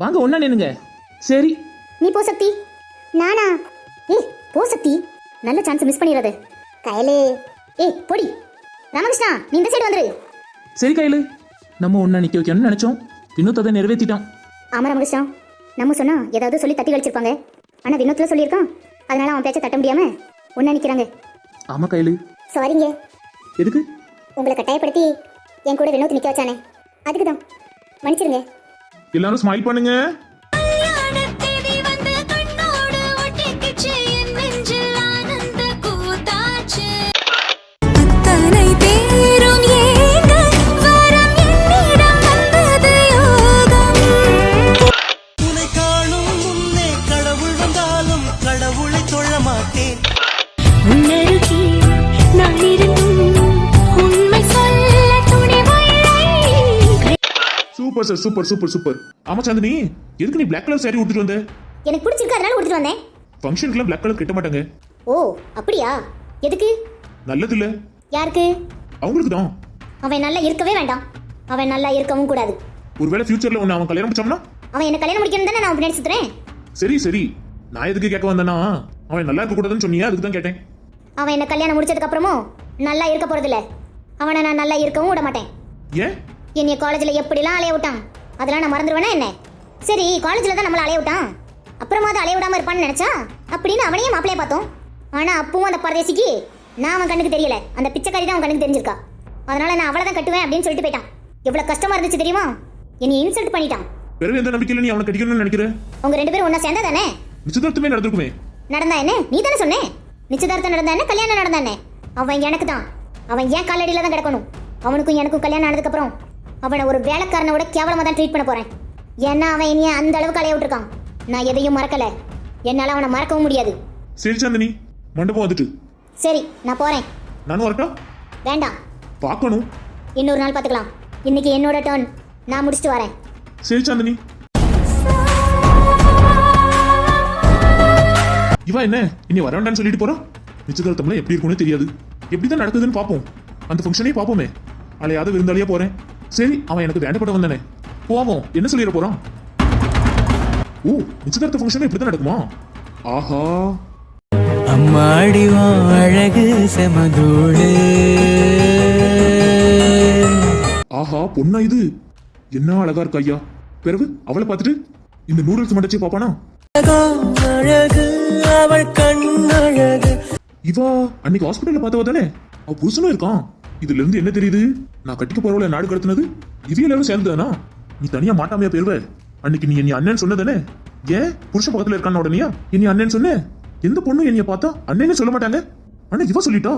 வாங்க ஒண்ணா நின்னுங்க சரி. நீ போ சக்தி. நானா? ஏய் போ சக்தி. நல்ல சான்ஸ் மிஸ் பண்ணிடாத கையிலே. ஏய் பொடி. ராமகிருஷ்ணா நீ இந்த சைடு வந்துரு. சரி கையில. நம்ம ஒண்ணா நிக்க வைக்கணும்னு நினைச்சோம். வினோத் அதை நிறைவேற்றிட்டான் ஆமா ராமகிருஷ்ணா. நம்ம சொன்னா ஏதாவது சொல்லி தட்டி கழிச்சிருப்பாங்க. ஆனா வினோத்ல சொல்லியிருக்கான். அதனால அவன் பேச்ச தட்ட முடியாம ஒண்ணா நிக்கிறாங்க. ஆமா கையில. சாரிங்க எதுக்கு? உங்களை கட்டாயப்படுத்தி என் கூட வினோத் நிக்க வச்சானே. அதுக்கு தான் மன்னிச்சிருங்க. எல்லாரும் ஸ்மைல் பண்ணுங்க. Super sir super super super ஆமா சாந்தினி. எதுக்கு நீ பிளாக் கலர் saree உடுத்துட்டு வந்த? எனக்கு பிடிச்சிருக்கு அதனால கொடுத்துட்டு வந்தேன். ஃபங்க்ஷனுக்குலாம் பிளாக் கலர் கட்ட மாட்டாங்க. ஓ அப்படியா? எதுக்கு? நல்லது இல்ல யாருக்கு? அவங்களுக்கு தான் அவன் நல்லா இருக்கவே வேண்டாம். அவன் நல்லா இருக்கவும் கூடாது. ஒருவேளை ஃபியூச்சர்ல ஒன்னு அவன் கல்யாணம் முடிச்சோம்னா அவன் என்ன கல்யாணம் முடிக்கணும் தானே நான் பின்னாடி சுத்துறேன்? சரி சரி. நான் எதுக்கு கேட்க வந்தேனா அவன் நல்லா இருக்க கூடாதுன்னு சொன்னியா? அதுக்கு தான் கேட்டேன். அவன் என்ன கல்யாணம் முடிச்சதுக்கு அப்புறமும் நல்லா இருக்க போறதில்ல. அவனை நான் நல்லா இருக்கவும் விட மாட்டேன். ஏன்? என்னைய காலேஜில் எப்படிலாம் அலைய விட்டான்? அதெல்லாம் நான் மறந்துடுவேனா என்ன? சரி காலேஜில் தான் நம்மளை அலைய விட்டான். அப்புறமா அது அலைய விடாம இருப்பான்னு நினைச்சா? அப்படின்னு அவனையும் மாப்பிளைய பார்த்தோம். ஆனா அப்பவும் அந்த பரதேசிக்கு நான் அவன் கண்ணுக்கு தெரியல. அந்த பிச்சைக்காரி தான் அவன் கண்ணுக்கு தெரிஞ்சிருக்கா. அதனால நான் அவளை தான் கட்டுவேன் அப்படின்னு சொல்லிட்டு போயிட்டான். எவ்வளவு கஷ்டமா இருந்துச்சு தெரியுமா? என்னை இன்சல்ட் பண்ணிட்டான். பிறகு எந்த நம்பிக்கையில நீ அவனை கட்டிக்கணும்னு நினைக்கிற? உங்க ரெண்டு பேரும் ஒண்ணா சேர்ந்தா தானே? நிச்சயதார்த்தமே நடந்திருக்குமே. நடந்தா என்ன? நீ தானே சொன்னே? நிச்சயதார்த்தம் நடந்தா என்ன? கல்யாணம் நடந்தா என்ன? அவன் எனக்கு தான் அவன் ஏன் காலடியில தான் கிடக்கணும்? அவனுக்கும் எனக்கும் கல்யாணம் ஆனதுக்கு அப்புறம் அவனை ஒரு வேலைக்காரனோட கேவலமா தான் ட்ரீட் பண்ண போறேன். ஏன்னா அவன் இனிய அந்த அளவுக்கு அலைய விட்டுருக்கான். நான் எதையும் மறக்கல. என்னால அவனை மறக்கவும் முடியாது. சரி சாந்தினி. மண்டபம் வந்துட்டு. சரி நான் போறேன். நானும் வரட்டா? வேண்டாம். பார்க்கணும். இன்னொரு நாள் பார்த்துக்கலாம். இன்னைக்கு என்னோட டர்ன் நான் முடிச்சுட்டு வரேன். சரி சாந்தினி. இவா என்ன? இனி வர வேண்டாம்னு சொல்லிட்டு போறான் நிச்சயதார்த்தம்லாம் எப்படி இருக்கும்னு தெரியாது. எப்படி தான் நடக்குதுன்னு பார்ப்போம். அந்த ஃபங்க்ஷனே பார்ப்போமே. அலையாத விருந்தாளியா போறேன். சரி அவன் எனக்கு வேண்டப்பட வந்தானே. போவோம். என்ன சொல்லிட போறான்? ஓ நிச்சயதார்த்த ஃபங்க்ஷன் இப்படி தான் நடக்குமா? ஆஹா. அம்மாடி உன் அழகு செமதூளு. ஆஹா பொண்ணா இது. என்ன அழகா இருக்கா ஐயா? பிறகு அவளை பார்த்துட்டு இந்த நூடுல்ஸ் மண்டச்சி பாப்பானா அவள் கண் அழகு இவா அன்னைக்கு ஹாஸ்பிட்டல்ல பார்த்தவ தானே? அவ புருஷனும் இருக்கான். இதுல இருந்து என்ன தெரியுது? நான் கட்டிக்க போறவள நாடு கடத்தினது? இவ எல்லாரும் சேர்ந்துதானா? நீ தனியா மாட்டாமையா போயிருவ அன்னைக்கு நீ என்னை அண்ணன் சொன்னதானே ஏன்? புருஷன் பக்கத்துல இருக்கான உடனேயா? என்னை அண்ணன் சொன்ன? எந்த பொண்ணும் என்னைய பார்த்தா அண்ணன்னு சொல்ல மாட்டாங்க? ஆனா இவ சொல்லிட்டா?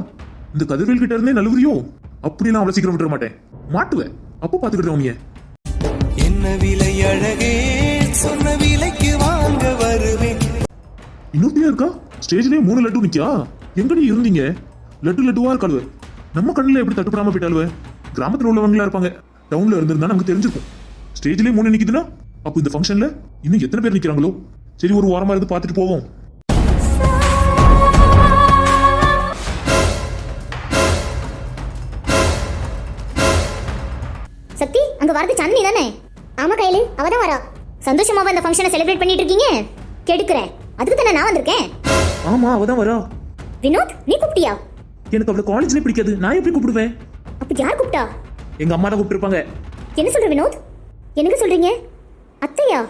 இந்த கதிர்வேல் கிட்ட இருந்தே நலுவுறியோ அப்படிலாம் அவளை சீக்கிரம் விட்டுற மாட்டேன். மாட்டுவேன் அப்போ பாத்துக்கிட்டு உனிய என்ன விலை அழகே? சொன்ன விலைக்கு வாங்க வருவேன். இன்னொருத்தையும் இருக்கா? ஸ்டேஜ்லயே மூணு லட்டு நிக்கா எங்கடி இருந்தீங்க? லட்டு லட்டுவா இருக்காளுவ நம்ம கண்ணுல எப்படி தட்டுப்படாம போயிட்டாளுவ கிராமத்துல உள்ளவங்களா இருப்பாங்க. டவுன்ல இருந்திருந்தா நமக்கு தெரிஞ்சிருக்கும். ஸ்டேஜ்லயே மூணு நிக்குதுன்னா அப்போ இந்த ஃபங்க்ஷன்ல இன்னும் எத்தனை பேர் நிக்கிறாங்களோ? சரி ஒரு வாரமா இருந்து பார்த்துட்டு போவோம். சக்தி அங்க வரது சாந்தினி தானே? ஆமா கையில அவ தான் வரா. சந்தோஷமாவா இந்த ஃபங்க்ஷனை செலிப்ரேட் பண்ணிட்டு இருக்கீங்க? கெடுக்கிறேன் அதுக்கு தானே நான் வந்திருக்கேன். ஆமா அவதான் வரா. வினோத் நீ கூப்பிட்டியா? எனக்கு அவளை காலேஜ்ல பிடிக்காது. நான் எப்படி கூப்பிடுவேன்? அப்ப யார் கூப்பிட்டா? எங்க அம்மா தான் கூப்பிட்டுருப்பாங்க. என்ன சொல்ற வினோத்? எனக்கு சொல்றீங்க? அத்தையா?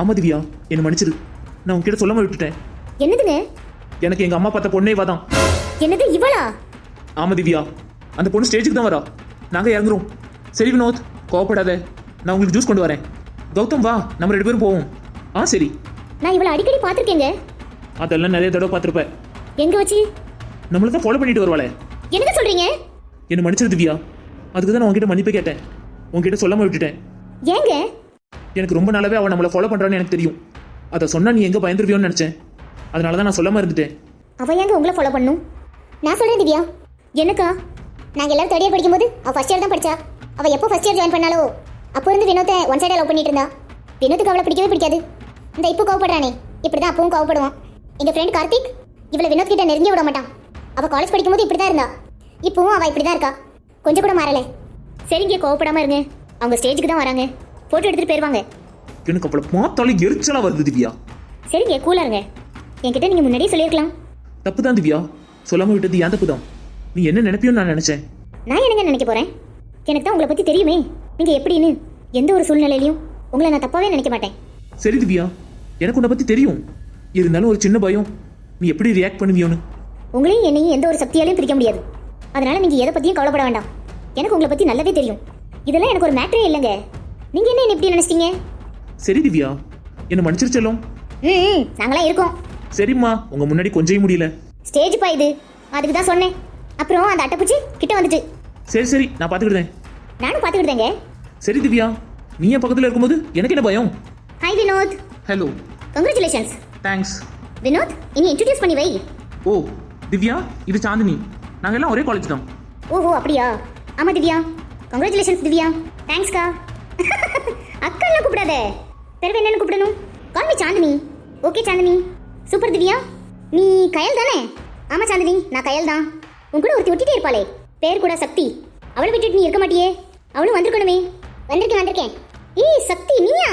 ஆமா திவ்யா என்ன மன்னிச்சிரு. நான் உன்கிட்ட சொல்லாம விட்டுட்டேன். என்னதுங்க? எனக்கு எங்க அம்மா பார்த்த பொண்ணே வாதான் என்னது இவளா? ஆமா திவ்யா அந்த பொண்ணு ஸ்டேஜுக்கு தான் வரா. நாங்க இறங்குறோம். சரி வினோத் கோவப்படாத. நான் உங்களுக்கு ஜூஸ் கொண்டு வரேன். கௌதம் வா. நம்ம ரெண்டு பேரும் போவோம். ஆ சரி. நான் இவளை அடிக்கடி பார்த்திருக்கேங்க. அதெல்லாம் நிறைய தடவை பார்த்துருப்பேன். எங்க வச்சு? நம்மள தான் ஃபாலோ பண்ணிட்டு வருவாளே. என்னங்க சொல்றீங்க? என்ன மன்னிச்சிரு திவ்யா. அதுக்கு தான் நான் உங்ககிட்ட மன்னிப்பு கேட்டேன். உங்ககிட்ட சொல்லாம விட்டுட்டேன். ஏங்க? எனக்கு ரொம்ப நாளாவே அவள் நம்மளை ஃபாலோ பண்றான்னு எனக்கு தெரியும். அதை சொன்னா நீ எங்க பயந்துருவியோன்னு நினைச்சேன். அதனால தான் நான் சொல்லாம இருந்துட்டேன். அவ ஏங்க உங்களை ஃபாலோ பண்ணும்? நான் சொல்றேன் திவ்யா. எனக்கா நாங்க எல்லாரும் தேர்ட் இயர் படிக்கும்போது அவ ஃபர்ஸ்ட் இயர் தான் படிச்சா. அவ எப்போ ஃபர்ஸ்ட் இயர் ஜாயின் பண்ணாலோ அப்போ இருந்து வினோத்தை ஒன் சைடா லவ் பண்ணிட்டு இருந்தா. வினோத்துக்கு அவளை பிடிக்கவே பிடிக்காது. இந்த இப்போ கோவப்படுறானே. இப்படிதான் அப்பவும் கோவப்படுவான். எங்க ஃப்ரெண்ட் கார்த்திக் இவளை வினோத் கிட்ட நெருங்கி விட மாட்டான். அவ காலேஜ் படிக்கும்போது இப்படி தான் இருந்தா. இப்பவும் அவ இப்படி தான் இருக்கா? கொஞ்சம் கூட மாறல. சரிங்க கோவப்படாம இருங்க. அவங்க ஸ்டேஜுக்கு தான் வராங்க. போட்டோ எடுத்துட்டு போயிருவாங்க. எனக்கு அவளை பார்த்தாலும் எரிச்சலா வருது திவ்யா. சரிங்க கூலா இருங்க. என்கிட்ட நீங்க முன்னாடியே சொல்லியிருக்கலாம். தப்பு தான் திவ்யா. சொல்லாம விட்டது ஏன் தப்பு தான் நீ என்ன நினைப்பியோன்னு நான் நினைச்சேன். நான் என்னங்க நினைக்க போறேன்? எனக்கு தான் உங்களை பத்தி தெரியுமே. நீங்க எப்படின்னு? எந்த ஒரு சூழ்நிலையிலையும் உங்களை நான் தப்பாவே நினைக்க மாட்டேன். சரி திவ்யா. எனக்கு உன்னை பத்தி தெரியும். இருந்தாலும் ஒரு சின்ன பயம். நீ எப்படி ரியாக்ட் பண்ணுவியோன்னு. உங்களையும் என்னையும் எந்த ஒரு சக்தியாலையும் பிரிக்க முடியாது. அதனால நீங்க எதை பத்தியும் கவலைப்பட வேண்டாம். எனக்கு உங்களை பத்தி நல்லாவே தெரியும். இதெல்லாம் எனக்கு ஒரு மேட்டரே இல்லைங்க. நீங்க என்ன என்ன இப்படி நினைச்சிட்டீங்க? சரி திவ்யா என்ன மன்னிச்சிருச்சலும் ம் நாங்களாம் இருக்கோம். சரிம்மா உங்க முன்னாடி கொஞ்சம் முடியல. ஸ்டேஜ் பா இது. அதுக்கு தான் சொன்னேன். அப்புறம் அந்த அட்டைப்பூச்சி கிட்ட வந்துட்டு சரி சரி நான் பாத்துக்கிட்டேன் நானும் பார்த்துக்கிட்டேங்க சரி திவ்யா நீ என் பக்கத்துல இருக்கும்போது எனக்கு என்ன பயம்? Hi Vinod. Hello congratulations thanks Vinod இனி இன்ட்ரடியூஸ் பண்ணி வை. ஓ திவ்யா இது சாந்தினி. நாங்க எல்லாம் ஒரே காலேஜ் தான். ஓஹோ அப்படியா? ஆமா திவ்யா. கங்க்ராச்சுலேஷன்ஸ் திவ்யா. தேங்க்ஸ்க்கா எல்லாம் கூப்பிடாத. பிறகு என்னன்னு கூப்பிடணும்? Call me Chandini. Okay Chandini. Super Divya. நீ கயல் தானே? ஆமா சாந்தினி நான் கயல் தான். உன் கூட ஒருத்தி ஒட்டிட்டே இருப்பாளே. பேர் கூட சக்தி. அவளை விட்டுட்டு நீ இருக்க மாட்டியே. அவளும் வந்திருக்கணுமே. வந்திருக்கேன் வந்திருக்கேன். ஏய் சக்தி நீயா?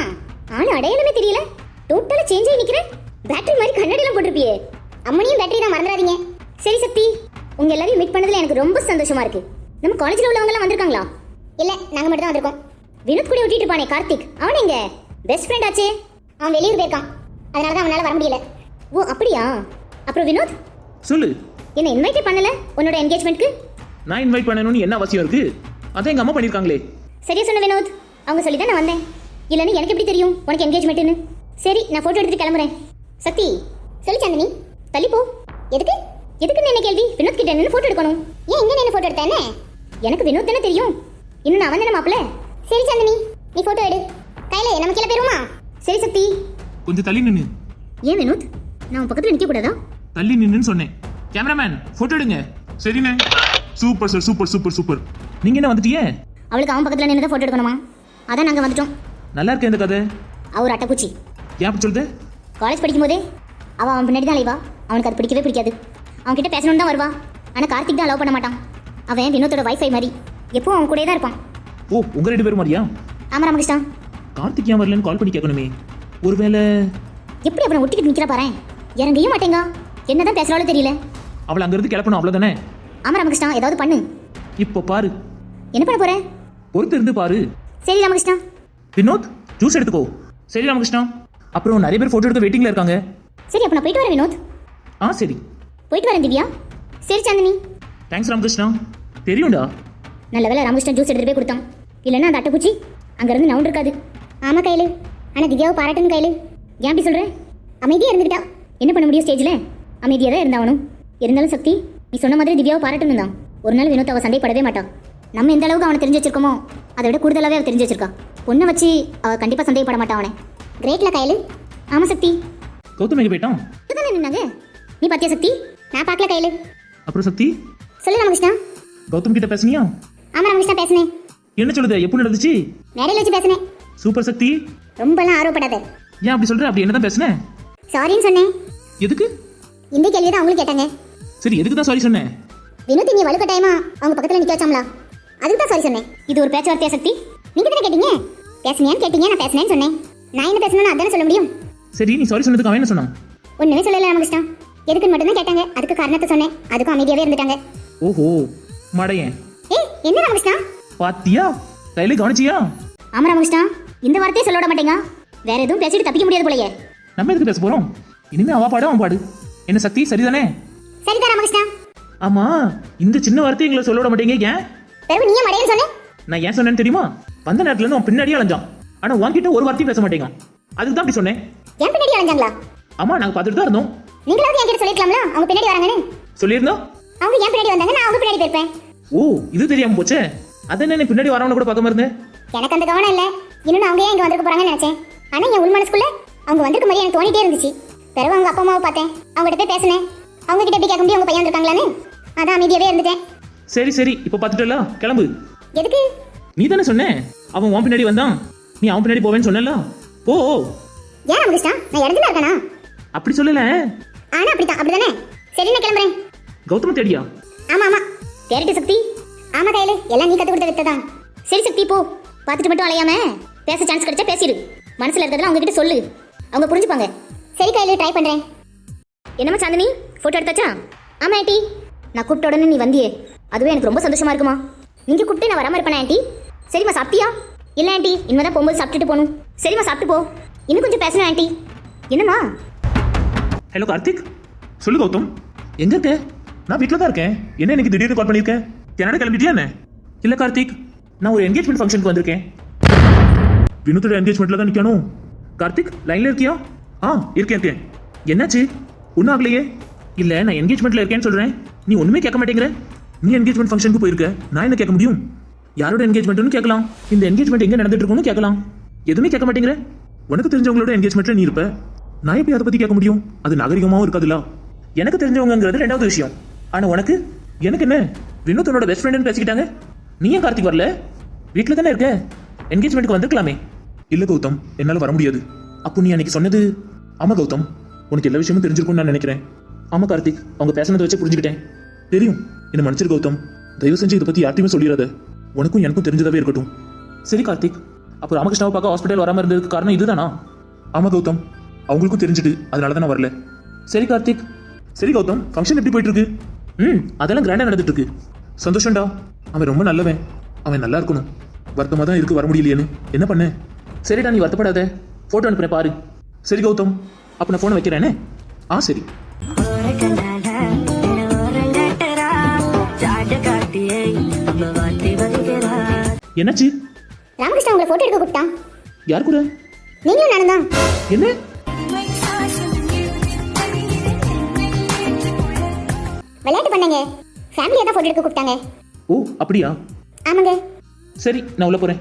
ஆளு அடையாளமே தெரியல. டோட்டலா சேஞ்ச் ஆகி நிற்கிறேன் பேட்டரி மாதிரி கண்ணாடிலாம் போட்டிருப்பியே. அம்மனியும் பேட்டரி தான் மறந்துடாதீங்க. சரி சக்தி உங்க எல்லாரையும் மீட் பண்ணதுல எனக்கு ரொம்ப சந்தோஷமா இருக்கு. நம்ம காலேஜ்ல உள்ளவங்க எல்லாம் வந்திருக்காங்களா? இல்ல நாங்க மட்டும் தான் வந்திருக்கோம். வினோத் கூட ஒட்டிட்டு இருப்பானே கார்த்திக். அவன் எங்க? பெஸ்ட் ஃப்ரெண்ட் ஆச்சே. அவன் வெளியூர் போயிருக்கான். அதனால தான் அவனால வர முடியல. ஓ அப்படியா? அப்புறம் வினோத்? சொல்லு. என்ன இன்வைட்டே பண்ணல? உன்னோட என்கேஜ்மெண்ட்க்கு நான் இன்வைட் பண்ணணும்னு என்ன அவசியம் இருக்கு? அதான் எங்க அம்மா பண்ணிருக்காங்களே சரியா சொன்ன வினோத். அவங்க சொல்லி தான் நான் வந்தேன். இல்லைன்னு எனக்கு எப்படி தெரியும்? உனக்கு என்கேஜ்மெண்ட்னு சரி நான் ஃபோட்டோ எடுத்துட்டு கிளம்புறேன். சக்தி சொல்லி சாந்தினி. தள்ளி போ. எதுக்கு? எதுக்குன்னு என்ன கேள்வி? வினோத் கிட்ட நின்று ஃபோட்டோ எடுக்கணும். ஏன் இங்க நின்று ஃபோட்டோ எடுத்தேனே எனக்கு வினோத் தானே தெரியும். இன்னும் நான் வந்தேன் மாப்பிள்ள? சரி சாந்தினி நீ ஃபோட்டோ எடு. கையில நம்ம கீழே போயிருமா? சரி சக்தி. கொஞ்சம் தள்ளி நின்னு. ஏன் வினோத்? நான் பக்கத்தில் நிற்க கூடாதா? தள்ளி நின்னுன்னு சொன்னேன். கேமராமேன் போட்டோ எடுங்க. சரிண்ணே. Super sir super super super நீங்க என்ன வந்துட்டீங்க அவளுக்கு அவன் பக்கத்தில் நின்று தான் ஃபோட்டோ எடுக்கணுமா? அதான் நாங்கள் வந்துட்டோம். நல்லா இருக்கேன் இந்த கதை. அவர் அட்டைப்பூச்சி ஏன் சொல்லுது? காலேஜ் படிக்கும்போதே அவன் அவன் பின்னாடி தான் அலைவா? அவனுக்கு அது பிடிக்கவே பிடிக்காது. அவன் கிட்ட பேசணும்னு தான் வருவா. ஆனால் கார்த்திக் தான் லவ் பண்ண மாட்டான். அவன் வினோத்தோட வைஃபை மாதிரி. எப்பவும் அவன் கூடயே தான் இருப்பான். ஓ உங்க ரெண்டு பேரும் மாதிரியா? ஆமா ராமகிருஷ்ணா. கார்த்திக் ஏன் வரலன்னு கால் பண்ணி கேட்கணுமே. ஒருவேளை எப்படி அவனை ஒட்டிக்கிட்டு நிற்கிறா பாரு இறங்கையும் மாட்டேங்க. என்னதான் பேசுறாலும் தெரியல. அவளை அங்கிருந்து கிளப்பணும் அவ்வளவுதானே? ஆமா ராமகிருஷ்ணா ஏதாவது பண்ணு. இப்போ பாரு. என்ன பண்ண போற? பொறுத்து இருந்து பாரு. சரி ராமகிருஷ்ணா. வினோத் ஜூஸ் எடுத்துக்கோ. சரி ராமகிருஷ்ணா. அப்புறம் நிறைய பேர் போட்டோ எடுக்க வெயிட்டிங்ல இருக்காங்க. சரி அப்ப நான் போயிட்டு வரேன் வினோத். ஆ சரி. போயிட்டு வரேன் திவ்யா. சரி சாந்தினி. தேங்க்ஸ் ராமகிருஷ்ணா. தெரியும்டா. நல்ல வேலை ராமகிருஷ்ணன் ஜூஸ் எடுத்துட்டு போய் கொடுத்தான். இல்லைன்னா அந்த அட்டைப்பூச்சி அங்கேருந்து நவுண்டு இருக்காது. ஆமா கையில. ஆனா திவ்யாவை பாராட்டணும் கையில. ஏன் அப்படி சொல்ற? அமைதியா இருந்துக்கிட்டா என்ன பண்ண முடியும் ஸ்டேஜ்ல அமைதியா தான் இருந்தாவணும். இருந்தாலும் சக்தி நீ சொன்ன மாதிரி திவ்யாவை பாராட்டணும் தான். ஒரு நாள் வினோத் அவ சண்டைப்படவே மாட்டான் நம்ம எந்த அளவுக்கு அவனை தெரிஞ்சு வச்சிருக்கோமோ அதை விட கூடுதலாவே அவ தெரிஞ்சு வச்சிருக்கா. பொண்ணை வச்சு அவ கண்டிப்பா சந்தேகப்பட மாட்டான் அவனை. கிரேட்ல கையில. ஆமா சக்தி. கௌதம் எங்க போயிட்டான் நின்னாங்க? நீ பாத்தியா சக்தி? நான் பார்க்கல கையில. அப்புறம் சக்தி? சொல்லு ராமகிருஷ்ணா. கௌதம் கிட்ட பேசுனியா? ஆமா ராமகிருஷ்ணா பேசுனேன். என்ன சொல்லுது? எப்படி நடந்துச்சு? மேடையில் வச்சு பேசுனேன். சூப்பர் சக்தி. ரொம்பலாம் ஆர்வப்படாத. ஏன் அப்படி சொல்ற? அப்படி என்னதான் பேசுனேன் சாரின்னு சொன்னேன். எதுக்கு? இந்த கேள்வி தான் அவங்களும் கேட்டாங்க. சரி எதுக்கு தான் சாரி சொன்னேன்? வினோத் நீ வலுக்கட்டாயமா அவங்க பக்கத்துல நிக்க வச்சாங்களா? அதுக்கு தான் சாரி சொன்னேன். இது ஒரு பேச்சுவார்த்தையா சக்தி? நீங்க தானே கேட்டீங்க? பேசுனியான்னு கேட்டீங்க நான் பேசினேன்னு சொன்னேன். நான் என்ன பேசணும்னு அதானே சொல்ல முடியும்? சரி நீ சாரி சொன்னதுக்கு அவன் என்ன சொன்னான்? ஒண்ணுமே சொல்லல ராமகிருஷ்ணா. எதுக்குன்னு மட்டும் தான் கேட்டாங்க. அதுக்கு காரணத்தை சொன்னேன். அதுக்கும் அமைதியாவே இருந்துட்டாங்க. ஓஹோ மடையன். ஏய் என்ன ராமகிருஷ்ணா? பாத்தியா? கையில கவனிச்சியா? ஆமா ராமகிருஷ்ணா. இந்த வார்த்தையை சொல்ல விட மாட்டேங்க. வேற எதுவும் பேசிட்டு தப்பிக்க முடியாது போலயே. நம்ம எதுக்கு பேச போறோம்? இனிமே அவ பாடு அவன் பாடு. என்ன சக்தி சரிதானே? சரிதான் ராமகிருஷ்ணா. ஆமா இந்த சின்ன வார்த்தை எங்களை சொல்ல விட மாட்டீங்க ஏன்? பிறகு நீயே மடையன்னு சொன்னேன் நான் ஏன் சொன்னேன்னு தெரியுமா? வந்த நேரத்துல இருந்து அவன் பின்னாடியே அலைஞ்சான். ஆனா உன்கிட்ட ஒரு வார்த்தையும் பேச மாட்டேங்க. அதுக்கு தான் அப்படி சொன்னேன். என் பின்னாடி அலைஞ்சாங்களா? ஆமா நாங்க பார்த்துட்டு தான் இருந்தோம். நீங்களாவது என்கிட்ட சொல்லிருக்கலாம்ல? அவங்க பின்னாடி வராங்கன்னு. சொல்லியிருந்தோம் அவங்க என் பின்னாடி வந்தாங்க? நான் அவங்க பின்னாடி போயிருப்பேன். ஓ இது தெரியாம போச்சே. அதான் என்ன பின்னாடி வரவன கூட பார்க்காம இருந்தேன் எனக்கு அந்த கவனம் இல்ல. இன்னும் அவங்க ஏன் இங்க வந்திருக்க போறாங்கன்னு நினைச்சேன். ஆனா என் உள் மனசுக்குள்ள அவங்க வந்திருக்க மாதிரி எனக்கு தோணிட்டே இருந்துச்சு. பிறகு அவங்க அப்பா அம்மாவை பார்த்தேன். அவங்ககிட்ட போய் பேசினேன். அவங்க கிட்ட எப்படி கேட்க முடியும் அவங்க பையன் இருக்காங்களான்னு அதான் அமைதியாவே இருந்துட்டேன். சரி சரி. இப்போ பார்த்துட்டல? கிளம்பு. எதுக்கு? நீ தானே சொன்ன? அவன் உன் பின்னாடி வந்தான். நீ அவன் பின்னாடி போவேன்னு சொன்னல போ. ஏன் ராமகிருஷ்ணா? நான் இடத்துல இருக்கானா? அப்படி சொல்லல. ஆனா அப்படித்தான் அப்படிதானே? சரி நான் கிளம்புறேன். கௌதம தேடியா? ஆமா ஆமா. தேரட்டு சக்தி. ஆமா கையில. எல்லாம் நீ கத்து கொடுத்த வித்ததான் சரி சக்தி போ. பார்த்துட்டு மட்டும் அலையாம பேச சான்ஸ் கிடைச்சா பேசிடு மனசுல இருக்கிறதெல்லாம் அவங்க கிட்ட சொல்லு. அவங்க புரிஞ்சுப்பாங்க. சரி கையில ட்ரை பண்றேன். என்னம்மா சாந்தினி? போட்டோ எடுத்தாச்சா? ஆமா ஆண்டி. நான் கூப்பிட்ட உடனே நீ வந்தியே. அதுவே எனக்கு ரொம்ப சந்தோஷமா இருக்குமா? நீங்க கூப்பிட்டு நான் வராம இருப்பேனா ஆண்டி? சரிம்மா சாப்பிட்டியா? இல்ல ஆண்டி. இனிமே தான் போகும்போது சாப்பிட்டுட்டு போகணும். சரிம்மா சாப்பிட்டு போ. இன்னும் கொஞ்சம் பேசணும் ஆண்டி. என்னம்மா? ஹலோ கார்த்திக். சொல்லு கௌதம். எங்க இருக்க? நான் வீட்டில் தான் இருக்கேன். என்ன எனக்கு திடீர்னு கால் பண்ணியிருக்கேன் கனடா கிளம்பிட்டியா என்ன? இல்லை கார்த்திக். நான் ஒரு என்கேஜ்மெண்ட் ஃபங்க்ஷனுக்கு வந்திருக்கேன். வினோத்தோட என்கேஜ்மெண்ட்ல தான் நிற்கணும் கார்த்திக் லைன்ல இருக்கியா? ஆ இருக்கேன் இருக்கேன். என்னாச்சு? ஒன்றும் ஆகலையே? இல்லை நான் என்கேஜ்மெண்ட்ல இருக்கேன்னு சொல்றேன். நீ ஒண்ணுமே கேட்க மாட்டேங்கிற. நீ என்கேஜ்மெண்ட் ஃபங்க்ஷனுக்கு போயிருக்க. நான் என்ன கேட்க முடியும்? யாரோட என்கேஜ்மெண்ட்னு கேட்கலாம். இந்த என்கேஜ்மெண்ட் எங்க நடந்துட்டு இருக்கும்னு கேட்கலாம். எதுவுமே கேட்க மாட்டேங்கிற. உனக்கு தெரிஞ்சவங்களோட என்கேஜ்மெண்ட்ல நீ இருப்ப. நான் எப்படி அதை பத்தி கேட்க முடியும்? அது நாகரிகமாவும் இருக்காதுல்ல. எனக்கு தெரிஞ்சவங்கங்கிறது ரெண்டாவது விஷயம். ஆனா உனக்கு? எனக்கு என்ன? வினோத் பெஸ்ட் ஃப்ரெண்டுன்னு பேசிக்கிட்டாங்க? நீ ஏன் கார்த்திக் வரல? வீட்டில் தானே இருக்க? என்கேஜ்மெண்ட்டுக்கு வந்திருக்கலாமே. இல்ல கௌதம் என்னால வர முடியாது. அப்போ நீ அன்னைக்கு சொன்னது? ஆமா கௌதம் உனக்கு எல்லா விஷயமும் தெரிஞ்சிருக்கும்னு நான் நினைக்கிறேன். ஆமா கார்த்திக் அவங்க பேசினதை வச்சு புரிஞ்சுக்கிட்டேன். தெரியும் என்ன மன்னிச்சிரு கௌதம். தயவு செஞ்சு இதை பத்தி யார்ட்டையுமே சொல்லிடாத. உனக்கும் எனக்கும் தெரிஞ்சதாவே இருக்கட்டும். சரி கார்த்திக் அப்போ ராமகிருஷ்ணாவை பார்க்க ஹாஸ்பிட்டல் வராம இருந்ததுக்கு காரணம் இதுதானா? ஆமா கௌதம் அவங்களுக்கும் தெரிஞ்சுட்டு அதனால தான் நான் வரல. சரி கார்த்திக். சரி கௌதம். ஃபங்க்ஷன் எப்படி போயிட்டு இருக்கு ம் அதெல்லாம் கிராண்டா நடந்துட்டு இருக்கு சந்தோஷம்டா. அவன் ரொம்ப நல்லவன். அவன் நல்லா இருக்கணும். வருத்தமா தான் இருக்கு வர முடியலையேன்னு. என்ன பண்ண? சரிடா நீ வருத்தப்படாத. போட்டோ அனுப்புறேன் பாரு. சரி கௌதம். அப்ப நான் போனை வைக்கிறேனே? ஆ சரி. என்னாச்சு? ராமகிருஷ்ணா உங்களை போட்டோ எடுக்க கூப்பிட்டான். யார் கூட? நீங்களும் நானும் தான் என்ன? விளையாட்டு பண்ணங்க. ஃபேமிலியாக தான் போட்டோ எடுக்க கூப்பிட்டாங்க. ஓ அப்படியா? ஆமாங்க. சரி நான் உள்ள போறேன்.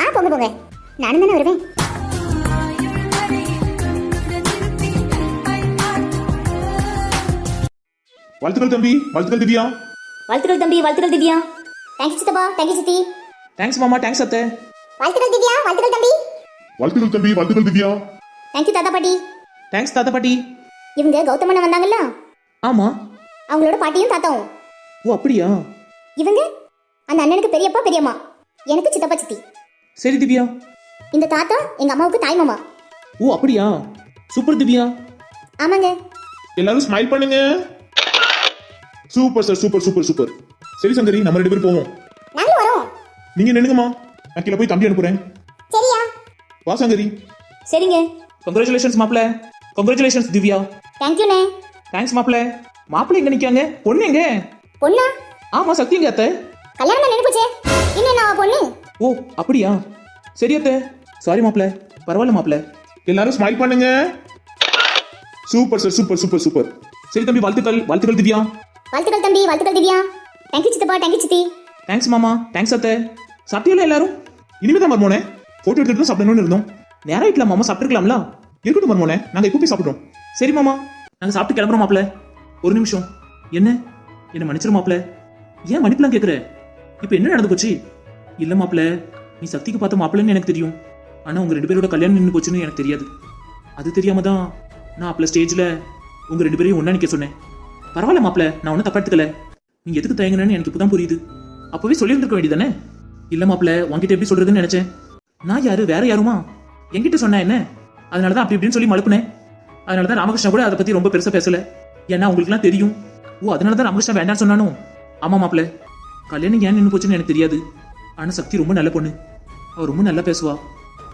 ஆ போங்க போங்க. நானும் தானே வருவேன். வாழ்த்துக்கள் தம்பி வாழ்த்துக்கள் திவ்யா. வாழ்த்துக்கள் தம்பி வாழ்த்துக்கள் திவ்யா. தேங்க்ஸ் சித்தப்பா. தேங்க்ஸ் சித்தி. தேங்க்ஸ் மாமா. தேங்க்ஸ் அத்தை. வாழ்த்துக்கள் திவ்யா வாழ்த்துக்கள் தம்பி. வாழ்த்துக்கள் தம்பி வாழ்த்துக்கள் திவ்யா. தேங்க்யூ தாத்தா பாட்டி. தேங்க்ஸ் தாத்தா பாட்டி. இவங்க கௌதமண்ணா வந்தாங்கல்ல? ஆமா. அவங்களோட பாட்டியும் தாத்தாவும். ஓ அப்படியா? இவங்க? அந்த அண்ணனுக்கு பெரியப்பா பெரியம்மா. எனக்கு சித்தப்பா சித்தி. சரி திவ்யா. இந்த தாத்தா எங்க அம்மாவுக்கு தாய் மாமா. ஓ அப்படியா? சூப்பர் திவ்யா. ஆமாங்க. எல்லாரும் ஸ்மைல் பண்ணுங்க. Super sir super super super. சரி சங்கரி நம்ம ரெண்டு பேரும் போவோம். நாங்களும் வரோம். நீங்க நின்னுங்கம்மா. நான் கீழே போய் தம்பி அனுப்புறேன். சரியா? வா சங்கரி. சரிங்க. கங்க்ராச்சுலேஷன்ஸ் மாப்பிள கங்க்ராச்சுலேஷன்ஸ் திவ்யா. தேங்க்யூண்ணே தேங்க்ஸ் மாப்பிள மாப்பிள எங்க நிக்காங்க பொண்ணு எங்க? பொண்ணா? ஆமா சக்தி எங்க அத்தை? கல்யாணம் நின்று போச்சே இன்னும் நான் பொண்ணு? ஓ அப்படியா? சரி அத்தை. சாரி மாப்பிள பரவாயில்ல மாப்பிள எல்லாரும் ஸ்மைல் பண்ணுங்க. Super sir super super super. சரி தம்பி வாழ்த்துக்கள். வாழ்த்துக்கள் திவ்யா. வாழ்த்துக்கள் தம்பி. வாழ்த்துக்கள் திவ்யா. தேங்க்யூ சித்தப்பா. தேங்க்யூ சித்தி. தேங்க்ஸ் மாமா. தேங்க்ஸ் அத்தை. சாப்பிட்டீங்களா எல்லாரும்? இனிமே தான் மர்மோனே போட்டோ எடுத்துட்டு தான் சாப்பிடணும்னு இருந்தோம். நேரம் ஆயிட்டல மாமா சாப்பிட்டுருக்கலாம்ல? இருக்கட்டும் மர்மோனே நாங்க இப்போ போய் சாப்பிடுறோம். சரி மாமா. நாங்க சாப்பிட்டு கிளம்புறோம் மாப்ள ஒரு நிமிஷம். என்ன? என்ன மன்னிச்சிரு மாப்ள ஏன் மன்னிப்புலாம் கேக்குற? இப்போ என்ன நடந்து போச்சு? இல்ல மாப்பிள நீ சக்திக்கு பார்த்த மாப்பிள்ளைன்னு எனக்கு தெரியும். ஆனா உங்க ரெண்டு பேரோட கல்யாணம் நின்று போச்சுன்னு எனக்கு தெரியாது. அது தெரியாம தான் நான் அப்பல ஸ்டேஜ்ல உங்க ரெண்டு பேரையும் ஒண்ணா நிக்க சொன்னேன். பரவாயில்ல மாப்பிள நான் ஒன்றும் தப்பா எடுத்துக்கல. நீ எதுக்கு தயங்குனேன்னு எனக்கு இப்பதான் புரியுது. அப்பவே சொல்லியிருந்திருக்க வேண்டியதானே? இல்ல மாப்பிள உங்ககிட்ட எப்படி சொல்றதுன்னு நினைச்சேன். நான் யாரு? வேற யாருமா? என்கிட்ட சொன்னா என்ன? அதனாலதான் அப்படி இப்படின்னு சொல்லி மழுப்புனேன். அதனாலதான் ராமகிருஷ்ணா கூட அதை பத்தி ரொம்ப பெருசா பேசல. ஏன்னா உங்களுக்குலாம் தெரியும். ஓ அதனால தான் ராமகிருஷ்ணா வேண்டாம்னு சொன்னானோ? ஆமா மாப்ள கல்யாணம் ஏன் நின்று போச்சுன்னு எனக்கு தெரியாது. ஆனா சக்தி ரொம்ப நல்ல பொண்ணு. அவ ரொம்ப நல்லா பேசுவா.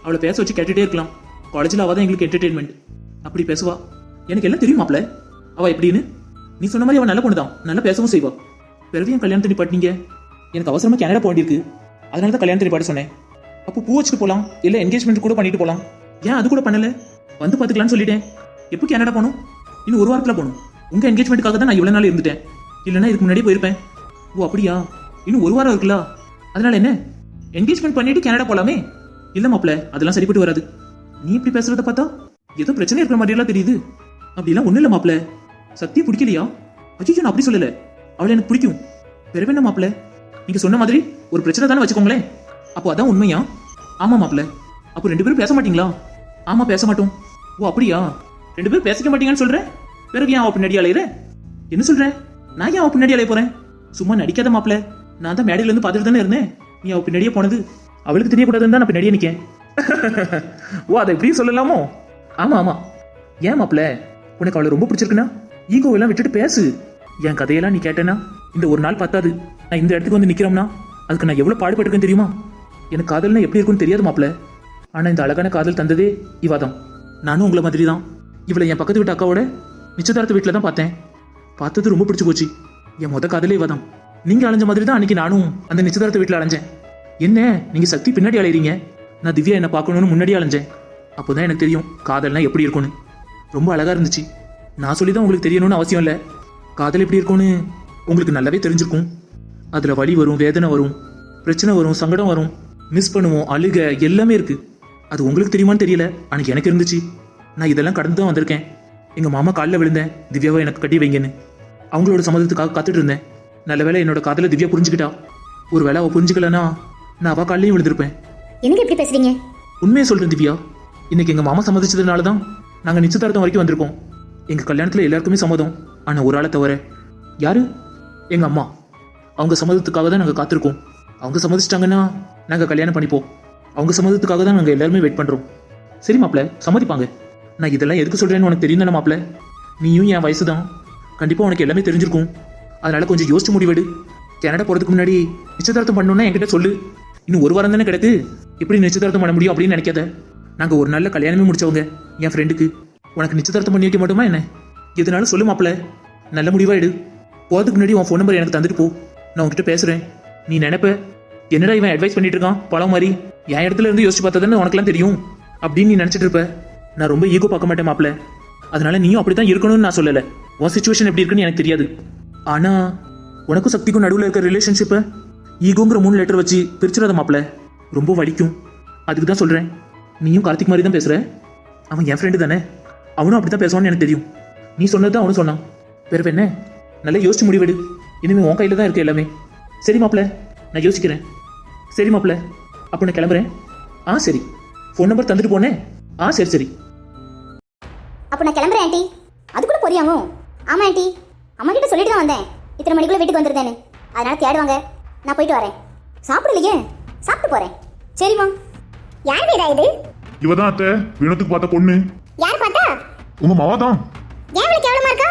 அவளை பேச வச்சு கேட்டுகிட்டே இருக்கலாம். காலேஜில் அவள் தான் எங்களுக்கு என்டர்டெயின்மெண்ட் அப்படி பேசுவா. எனக்கு எல்லாம் தெரியும் மாப்ள அவ எப்படின்னு? நீ சொன்ன மாதிரி அவள் நல்ல பொண்ணு தான் நல்லா பேசவும் செய்வா. பிறகு என் கல்யாணத்தை நிப்பாட்டினீங்க? எனக்கு அவசரமா கனடா போக வேண்டியிருக்கு அதனால தான் கல்யாணத்தை நிப்பாட்ட சொன்னேன். அப்போ பூ வச்சுட்டு போகலாம் இல்லை என்கேஜ்மெண்ட் கூட பண்ணிட்டு போகலாம் ஏன் அது கூட பண்ணல? வந்து பார்த்துக்கலான்னு சொல்லிட்டேன். எப்போ கனடா போகணும்? இன்னும் ஒரு வாரத்தில் போகணும். உங்க என்கேஜ்மெண்ட்டுக்காக தான் நான் இவ்வளவு நாள் இருந்துட்டேன். இல்லைன்னா இதுக்கு முன்னாடி போயிருப்பேன். ஓ அப்படியா? இன்னும் ஒரு வாரம் இருக்குல்ல. அதனால என்ன? என்கேஜ்மெண்ட் பண்ணிட்டு கனடா போலாமே? இல்ல மாப்பிள்ள அதெல்லாம் சரிப்பட்டு வராது. நீ இப்படி பேசுறத பார்த்தா ஏதோ பிரச்சனை இருக்கிற மாதிரி எல்லாம் தெரியுது. அப்படிலாம் ஒண்ணு இல்ல மாப்பிள்ள சத்தியம் பிடிக்கலையா? அஜிஜோ நான் அப்படி சொல்லல. அவளை எனக்கு பிடிக்கும். பிறகு என்ன மாப்ள நீங்க சொன்ன மாதிரி ஒரு பிரச்சனை தானே வச்சுக்கோங்களேன். அப்போ அதான் உண்மையா? ஆமா மாப்பிள்ள அப்போ ரெண்டு பேரும் பேச மாட்டீங்களா? ஆமா பேச மாட்டோம். ஓ அப்படியா? ரெண்டு பேரும் பேசிக்க மாட்டீங்கன்னு சொல்றேன்? பிறகு ஏன் அவ பின்னாடி அலையிற? என்ன சொல்ற? நான் ஏன் அவ பின்னாடி அலைய போறேன்? சும்மா நடிக்காத மாப்ள நான் தான் மேடையில இருந்து பார்த்துட்டு தானே இருந்தேன். நீ அவ பின்னாடியே போனது. அவளுக்கு தெரியக்கூடாதுன்னு தான் நான் பின்னாடியே நிக்கேன். ஓ அதை இப்படியும் சொல்லலாமோ? ஆமா ஆமா. ஏன் மாப்ள உனக்கு அவளை ரொம்ப பிடிச்சிருக்குன்னா? ஈகோ எல்லாம் விட்டுட்டு பேசு. என் கதையெல்லாம் நீ கேட்டேன்னா இந்த ஒரு நாள் பத்தாது. நான் இந்த இடத்துக்கு வந்து நிக்கிறோம்னா அதுக்கு நான் எவ்வளவு பாடுபட்டிருக்கேன் தெரியுமா? எனக்கு காதல்னா எப்படி இருக்கும்னு தெரியாது மாப்ள ஆனா இந்த அழகான காதல் தந்ததே இவாதான். நானும் உங்களை மாதிரி தான் இவளை என் பக்கத்து வீட்டு அக்காவோட நிச்சயதார்த்த வீட்டில் தான் பார்த்தேன். பார்த்தது ரொம்ப பிடிச்சு போச்சு. என் மொத காதலே இவதான். நீங்கள் அலைஞ்ச மாதிரி தான் அன்னைக்கு நானும் அந்த நிச்சயதார்த்த வீட்டில் அலைஞ்சேன். என்ன நீங்கள் சக்தி பின்னாடி அலையிறீங்க? நான் திவ்யா என்ன பார்க்கணும்னு முன்னாடி அலைஞ்சேன். அப்போதான் எனக்கு தெரியும் காதல்னா எப்படி இருக்கும்னு. ரொம்ப அழகாக இருந்துச்சு. நான் சொல்லி தான் உங்களுக்கு தெரியணும்னு அவசியம் இல்லை. காதல் எப்படி இருக்கும்னு உங்களுக்கு நல்லாவே தெரிஞ்சிருக்கும். அதில் வலி வரும் வேதனை வரும் பிரச்சனை வரும் சங்கடம் வரும். மிஸ் பண்ணுவோம் அழுக எல்லாமே இருக்குது அது உங்களுக்கு தெரியுமான்னு தெரியல. அன்னைக்கு எனக்கு இருந்துச்சு. நான் இதெல்லாம் கடந்து தான் வந்திருக்கேன். எங்க மாமா காலில் விழுந்தேன். திவ்யாவை எனக்கு கட்டி வைங்கன்னு. அவங்களோட சம்மதத்துக்காக காத்துட்டு இருந்தேன். நல்ல வேளை என்னோட காதல திவ்யா புரிஞ்சுக்கிட்டா. ஒரு வேளை அவ புரிஞ்சுக்கலனா நான் அவ காலையும் விழுந்திருப்பேன். எனக்கு எப்படி பேசுறீங்க? உண்மையை சொல்றேன் திவ்யா. இன்னைக்கு எங்க மாமா சம்மதிச்சதுனால தான் நாங்க நிச்சயதார்த்தம் வரைக்கும் வந்திருக்கோம். எங்க கல்யாணத்துல எல்லாருக்குமே சம்மதம். ஆனா ஒரு ஆளை தவிர. யாரு? எங்க அம்மா. அவங்க சம்மதத்துக்காக தான் நாங்க காத்திருக்கோம். அவங்க சம்மதிச்சிட்டாங்கன்னா நாங்க கல்யாணம் பண்ணிப்போம். அவங்க சம்மதத்துக்காக தான் நாங்க எல்லாருமே வெயிட் பண்றோம். சரி மாப்ள சம்மதிப்பாங்க. நான் இதெல்லாம் எதுக்கு சொல்கிறேன்னு உனக்கு தெரியும் தானே மாப்பிள்ள? நீயும் என் வயசு தான் கண்டிப்பாக உனக்கு எல்லாமே தெரிஞ்சிருக்கும். அதனால் கொஞ்சம் யோசிச்சு முடிவெடு. கனடா போகிறதுக்கு முன்னாடி நிச்சயதார்த்தம் பண்ணணும்னா என்கிட்ட சொல்லு. இன்னும் ஒரு வாரம் தானே கிடக்கு. எப்படி நிச்சயதார்த்தம் பண்ண முடியும் அப்படின்னு நினைக்காத. நாங்கள் ஒரு நாளில் கல்யாணமே முடிச்சவங்க என் ஃப்ரெண்டுக்கு உனக்கு நிச்சயதார்த்தம் பண்ணி வைக்க மாட்டோமா என்ன? எதுனாலும் சொல்லு மாப்ள நல்ல முடிவாக எடு. போகிறதுக்கு முன்னாடி உன் ஃபோன் நம்பர் எனக்கு தந்துட்டு போ. நான் உன்கிட்ட பேசுகிறேன் நீ நினைப்ப என்னடா இவன் அட்வைஸ் பண்ணிட்டு இருக்கான்? பழம் மாதிரி. என் இடத்துல இருந்து யோசிச்சு பார்த்தா உனக்குலாம் தெரியும்? அப்படின்னு நீ நினச்சிட்டு இருப்ப. நான் ரொம்ப ஈகோ பார்க்க மாட்டேன் மாப்பிள்ள. அதனால நீயும் அப்படி தான் இருக்கணும்னு நான் சொல்லலை. உன் சுச்சுவேஷன் எப்படி இருக்குன்னு எனக்கு தெரியாது. ஆனால் உனக்கும் சக்திக்கும் நடுவில் இருக்கிற ரிலேஷன்ஷிப்பை ஈகோங்கிற மூணு லெட்டர் வச்சு பிரிச்சிடாத மாப்பிள்ள. ரொம்ப வலிக்கும். அதுக்கு தான் சொல்கிறேன் நீயும் கார்த்திக் மாதிரி தான் பேசுகிறேன் அவன் என் ஃப்ரெண்டு தானே? அவனும் அப்படி தான் பேசுவான்னு எனக்கு தெரியும். நீ சொன்னது தான் அவனும் சொன்னான். பிறகு என்ன? நல்லா யோசிச்சு முடிவெடு. இனிமேல் உன் கையில் தான் இருக்கு எல்லாமே. சரி மாப்பிள்ள. நான் யோசிக்கிறேன். சரி மாப்பிள்ள. அப்போ நான் கிளம்புறேன். ஆ சரி. ஃபோன் நம்பர் தந்துட்டு போனேன். ஆ சரி சரி. அப்போ நான் கிளம்புறேன் ஆண்டி. அதுக்குள்ள போறியாமோ ஆமா ஆண்டி. அம்மா கிட்ட சொல்லிட்டு தான் வந்தேன். இத்தனை மணிக்குள்ள வீட்டுக்கு வந்துருந்தேன்னு அதனால தேடுவாங்க. நான் போயிட்டு வரேன். சாப்பிடலையே? சாப்பிட்டு போறேன். சரிம்மா யார் வீடா இது? இவதான் அத்தை. வினோத்துக்கு பார்த்த பொண்ணு. யார் பார்த்தா? உங்க மாவா தான் ஏன் இவ்வளவு கேவலமா இருக்கா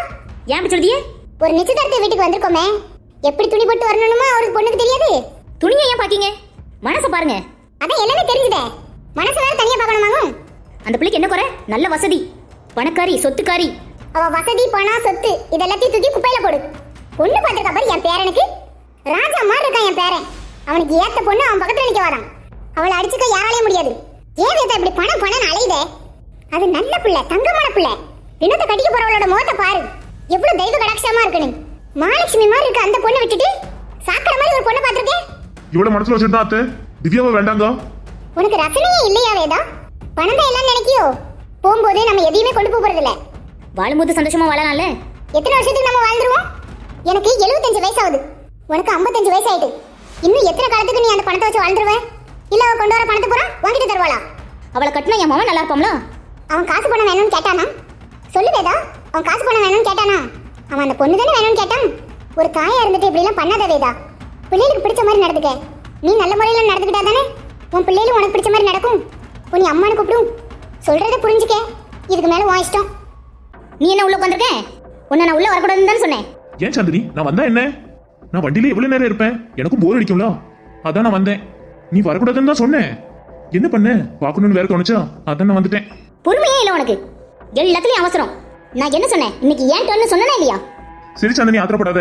ஏன் அப்படி சொல்றியே ஒரு நிச்சயதார்த்த வீட்டுக்கு வந்திருக்கோமே. எப்படி துணி போட்டு வரணுமா அவருக்கு பொண்ணுக்கு தெரியாது? துணியை ஏன் பாத்தீங்க மனசை பாருங்க. அதான் எல்லாமே தெரிஞ்சுதே. மனசை வேற தனியா பார்க்கணுமாங்க அந்த பிள்ளைக்கு என்ன குறை? நல்ல வசதி. பணக்காரி சொத்துக்காரி. அவ வசதி பணம் சொத்து இதெல்லாத்தையும் தூக்கி குப்பையில போடு. பொண்ணு பார்த்திருக்கா பாரு என் பேரனுக்கு ராஜா மாதிரி இருக்கான் என் பேரன். அவனுக்கு ஏத்த பொண்ணு அவன் பக்கத்துல நிக்க வரான். அவளை அடிச்சுக்க யாராலையும் முடியாது. ஏன் வேதா இப்படி பணம் பணம் அலையுதே? அது நல்ல பிள்ளை தங்கமான பிள்ளை. வினோத கட்டிக்க போறவளோட முகத்தை பாரு. எவ்வளவு தெய்வ கடாட்சமா இருக்குன்னு. மகாலட்சுமி மாதிரி இருக்க அந்த பொண்ணை விட்டுட்டு சாக்கடை மாதிரி ஒரு பொண்ணை பார்த்திருக்கேன். இவ்வளவு மனசுல வச்சிருந்தா அத்தை? திவ்யாவை வேண்டாங்க? உனக்கு ரசனையே இல்லையா வேதா? பணம் தான் எல்லாம் நினைக்கியோ? போகும்போது நம்ம எதையுமே கொண்டு போக போறது இல்ல வாழும்போது சந்தோஷமா வாழலாம்ல? எத்தனை வருஷத்துக்கு நம்ம வாழ்ந்துருவோம்? எனக்கு 75 வயசு ஆகுது உனக்கு 55 வயசு ஆயிட்டு இன்னும் எத்தனை காலத்துக்கு நீ அந்த பணத்தை வச்சு வாழ்ந்துருவ? இல்ல அவ கொண்டு வர பணத்தை பூரா வாங்கிட்டு தருவாளா? அவளை கட்டினா என் மாமன் நல்லா இருப்பாம்ல? அவன் காசு பணம் வேணும்னு கேட்டானா சொல்லு வேதா. அவன் காசு பணம் வேணும்னு கேட்டானா அவன் அந்த பொண்ணு தானே வேணும்னு கேட்டான்? ஒரு தாயா இருந்துட்டு இப்படி எல்லாம் பண்ணாத வேதா. பிள்ளைகளுக்கு பிடிச்ச மாதிரி நடந்துக்க. நீ நல்ல முறையில நடந்துக்கிட்டா தானே? உன் பிள்ளைகளும் உனக்கு பிடிச்ச மாதிரி நடக்கும். உன் அம்மானு கூப்பிடும். சொல்றத புரிஞ்சுக்க. இதுக்கு மேல உன் இஷ்டம். நீ என்ன உள்ள உட்காந்துருக்க உன்னை நான் உள்ள வரக்கூடாதுன்னு தான் சொன்னேன். ஏன் சாந்தினி? நான் வந்தா என்ன? நான் வண்டியில எவ்வளவு நேரம் இருப்பேன். எனக்கும் போர் அடிக்கும்ல? அதான் நான் வந்தேன். நீ வரக்கூடாதுன்னு தான் சொன்னேன். என்ன பண்ண? பார்க்கணும்னு வேற தோணுச்சா? அதான் நான் வந்துட்டேன். பொறுமையே இல்லை உனக்கு. எல்லாத்துலயும் அவசரம். நான் என்ன சொன்னேன்? இன்னைக்கு ஏன் டர்ன்னு சொன்னனா இல்லையா? சரி சாந்தினி ஆத்திரப்படாத.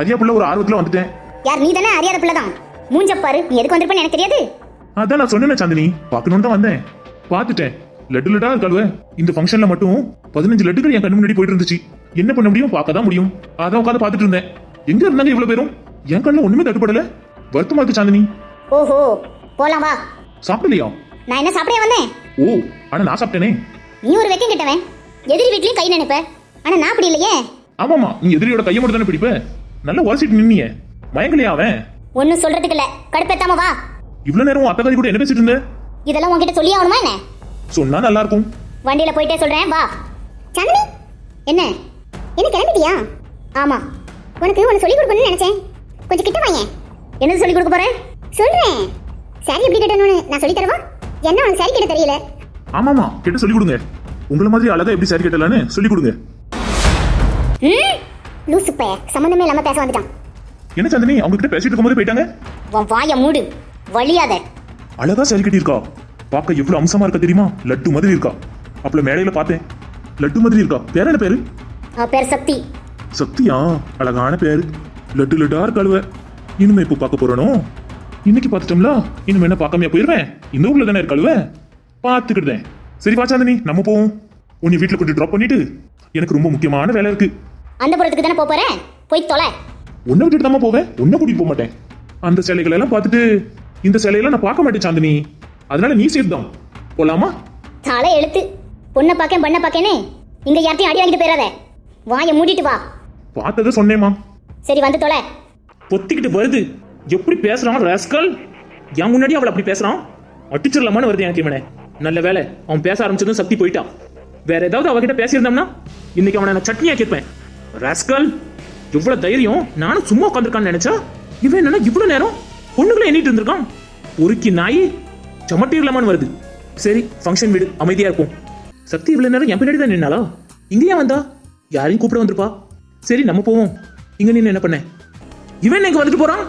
அரியா புள்ள ஒரு ஆர்வத்துல வந்துட்டேன். யார் நீ தானே அறியாத பிள்ளை தான்? மூஞ்ச பாரு. நீ எதுக்கு வந்திருப்பேன்னு எனக்கு தெரியாது. அதான் நான் சொன்னேனே சாந்தினி. பார்க்கணும்னு தான் வந்தேன். பார்த்துட்டேன். லட்டு லட்டா இருக்காளுவ இந்த ஃபங்க்ஷன்ல மட்டும் பதினஞ்சு லட்டுகள் என் கண்ணு முன்னாடி போயிட்டு இருந்துச்சு. என்ன பண்ண முடியும்? பார்க்க தான் முடியும். அதான் உட்காந்து பார்த்துட்டு இருந்தேன். எங்க இருந்தாங்க இவ்வளவு பேரும்? என் கண்ணுல ஒண்ணுமே தட்டுப்படல. வருத்தமா இருக்கு சாந்தினி. ஓஹோ போலாம் வா. சாப்பிடலையா? நான் என்ன சாப்பிடவே வந்தேன்? ஓ ஆனா நான் சாப்பிட்டேனே. நீ ஒரு வெக்கம் கெட்டவன். எதிரி வீட்லயும் கை நினைப்ப. ஆனா நான் அப்படி இல்லையே. ஆமாமா நீ எதிரியோட கையை மட்டும் தானே பிடிப்ப? நல்லா உரசிட்டு நின்னியே. மயங்கலையா அவன்? ஒன்னும் சொல்றதுக்கு இல்ல. கடுப்பேத்தாம வா. இவ்வளவு நேரம் அத்தகாரி கூட என்ன பேசிட்டு இருந்த? இதெல்லாம் உன்கிட்ட சொல்லி ஆகணுமா என்ன? சொன்னா நல்லா இருக்கும் வண்டியில போயிட்டே சொல்றேன் வா. சந்தினி என்ன? என்ன கிளம்பிட்டியா? ஆமா. உனக்கு ஒன்று சொல்லி கொடுக்கணும்னு நினைச்சேன். கொஞ்சம் கிட்ட வாங்க என்னது சொல்லி கொடுக்க போறேன் சொல்றேன். சரி எப்படி கட்டணும்னு நான் சொல்லி தரவா? என்ன உனக்கு சரி கிட்ட தெரியல? ஆமாமா கேட்டு சொல்லி கொடுங்க. உங்களை மாதிரி அழகா எப்படி சரி கேட்டலான்னு சொல்லி கொடுங்க. லூசு பைய சம்மந்தமே இல்லாம பேச வந்துட்டான். என்ன சாந்தினி அவங்க கிட்ட பேசிட்டு இருக்கும்போது போயிட்டாங்க? உன் வாயை மூடு. வழியாத அழகா சரி கட்டியிருக்கா. பார்க்க எவ்வளவு அம்சமா இருக்கா தெரியுமா? லட்டு மாதிரி இருக்கா. அப்பல மேடையில பார்த்தேன். லட்டு மாதிரி இருக்கா. பேர் என்ன பேரு? பேர் சக்தி. சக்தியா? அழகான பேரு. லட்டு லட்டா இருக்காளுவ இனிமே இப்போ பார்க்க போறனோ? இன்னைக்கு பார்த்துட்டோம்ல. இனிமே என்ன பார்க்காம போயிருவேன்? இந்த ஊர்ல தானே இருக்காளுவ பார்த்துக்கிட்டேன். சரி வா சாந்தினி நம்ம போவோம். உன்னை வீட்டுல கொண்டு ட்ராப் பண்ணிட்டு எனக்கு ரொம்ப முக்கியமான வேலை இருக்கு. அந்த புறத்துக்கு தானே போறேன்? போய் தொலை. உன்னை விட்டுட்டு தான் போவேன். உன்னை கூட்டிட்டு போக மாட்டேன். அந்த சிலைகளை எல்லாம் பார்த்துட்டு இந்த சிலையெல்லாம் நான் பார்க்க மாட்டேன் சாந்தினி. அதனால நீ சேர்த்துதான் போலாமா? தலை எழுத்து. பொண்ணை பார்க்கேன் பண்ண பார்க்கேனே. இங்க யார்ட்டையும் அடி வாங்கிட்டு போயிடாத வாயை மூடிட்டு வா. பார்த்ததை சொன்னேம்மா. சரி வந்து தொலை. பொத்திக்கிட்டு வருது. எப்படி பேசுறான் ராஸ்கல் என் முன்னாடி அவளை அப்படி பேசுறான். அடிச்சிடலாமான்னு வருது எனக்கு இவனை நல்ல வேலை அவன் பேச ஆரம்பிச்சதும் சக்தி போயிட்டான். வேற ஏதாவது அவகிட்ட பேசியிருந்தோம்னா இன்னைக்கு அவனை நான் சட்னியா கேட்பேன். ராஸ்கல் இவ்வளவு தைரியம் நானும் சும்மா உட்காந்துருக்கான்னு நினைச்சா? இவன் என்னன்னா இவ்வளவு நேரம் பொண்ணுகளை எண்ணிட்டு இருந்திருக்கான். ஒருக்கி நாய் சமட்டிடலாமான்னு வருது. சரி ஃபங்க்ஷன் வீடு அமைதியா இருக்கும். சக்தி இவ்வளோ நேரம் என் பின்னாடி தான் நின்னாளா? இங்கேயா வந்தா? யாரையும் கூப்பிட வந்திருப்பா? சரி நம்ம போவோம். இங்க நின்று என்ன பண்ண? இவன் எங்க வந்துட்டு போறான்?